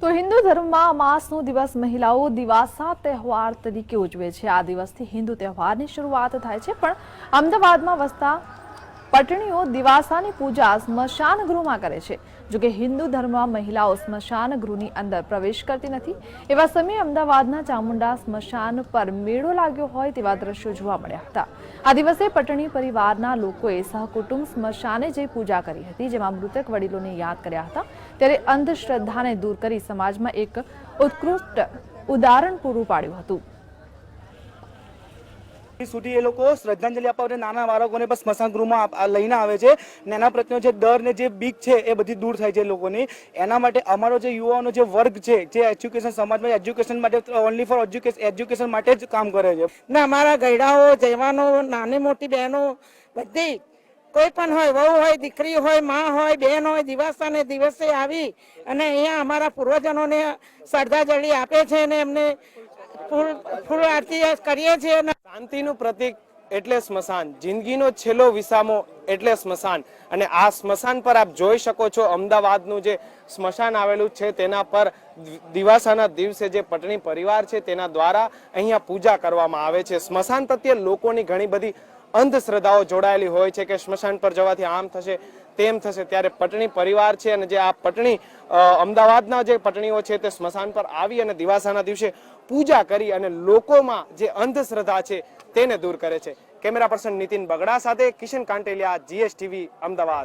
તો હિન્દુ ધર્મમાં અમાસનો દિવસ મહિલાઓ દિવાસા તહેવાર તરીકે ઉજવે છે. આ દિવસથી હિન્દુ તહેવારની શરૂઆત થાય છે, પણ અમદાવાદમાં વસતા પટણીઓ દિવાસાની પૂજા સ્મશાન ગૃહમાં કરે છે. જોકે હિન્દુ ધર્મમાં મહિલાઓ સ્મશાન ગૃહની અંદર પ્રવેશ કરતી નથી. એવા સમયે અમદાવાદના ચામુંડા સ્મશાન પર મેળો લાગ્યો હોય તેવા દ્રશ્યો જોવા મળ્યા હતા. આ દિવસે પટણી પરિવારના લોકોએ સહકુટુંબ સ્મશાને જઈ પૂજા કરી હતી, જેમાં મૃતક વડીલોને યાદ કર્યા હતા. ત્યારે અંધશ્રદ્ધાને દૂર કરી સમાજમાં એક ઉત્કૃષ્ટ ઉદાહરણ પૂરું પાડ્યું હતું. સુધી એ લોકો શ્રદ્ધાંજલિ આપવા નાના બાળકોને પણ સ્મશાન ગૃહમાં લઈને આવે છે. ને એના પ્રત્યેનો જે ડર ને જે બીક છે એ બધી દૂર થાય છે લોકોની. એના માટે અમારો જે યુવાનો જે વર્ગ છે, જે એજ્યુકેશન સમાજમાં એજ્યુકેશન માટે ઓનલી ફોર એજ્યુકેશન માટે જ કામ કરે છે. ને અમારા ગયડાઓ જવાનો નાની મોટી બહેનો બધી કોઈ પણ હોય, વહુ હોય, દીકરી હોય, માં હોય, બેન હોય દિવસે દિવસે આવી અને અહીંયા અમારા પૂર્વજનોને શ્રદ્ધાંજલિ આપે છે અને એમને ફૂલ આરતી કરીએ છીએ શાંતિનું પ્રતીક એટલે સ્મશાન. જિંદગીનો છેલ્લો વિસામો એટલે સ્મશાન. અને આ સ્મશાન પર આપ જોઈ શકો છો અમદાવાદનું જે સ્મશાન આવેલું છે, તેના પર દિવાસાના દિવસે જે પટણી પરિવાર છે, તેના દ્વારા અહીંયા પૂજા કરવામાં આવે છે. સ્મશાન પ્રત્યે લોકોની ઘણી બધી અંધશ્રદ્ધાઓ જોડાયેલી હોય છે કે સ્મશાન પર જવાથી આમ થશે તેમ થશે ત્યારે પટણી પરિવાર છે અને જે આ પટણી અમદાવાદના જે પટણીઓ છે તે સ્મશાન પર આવી અને દિવાસાના દિવસે પૂજા કરી અને લોકોમાં જે અંધશ્રદ્ધા છે તેને દૂર કરે છે. કેમેરા પર્સન નીતિન બગડા સાથે કિશન કાંટેલિયા, જીએસટીવી, અમદાવાદ.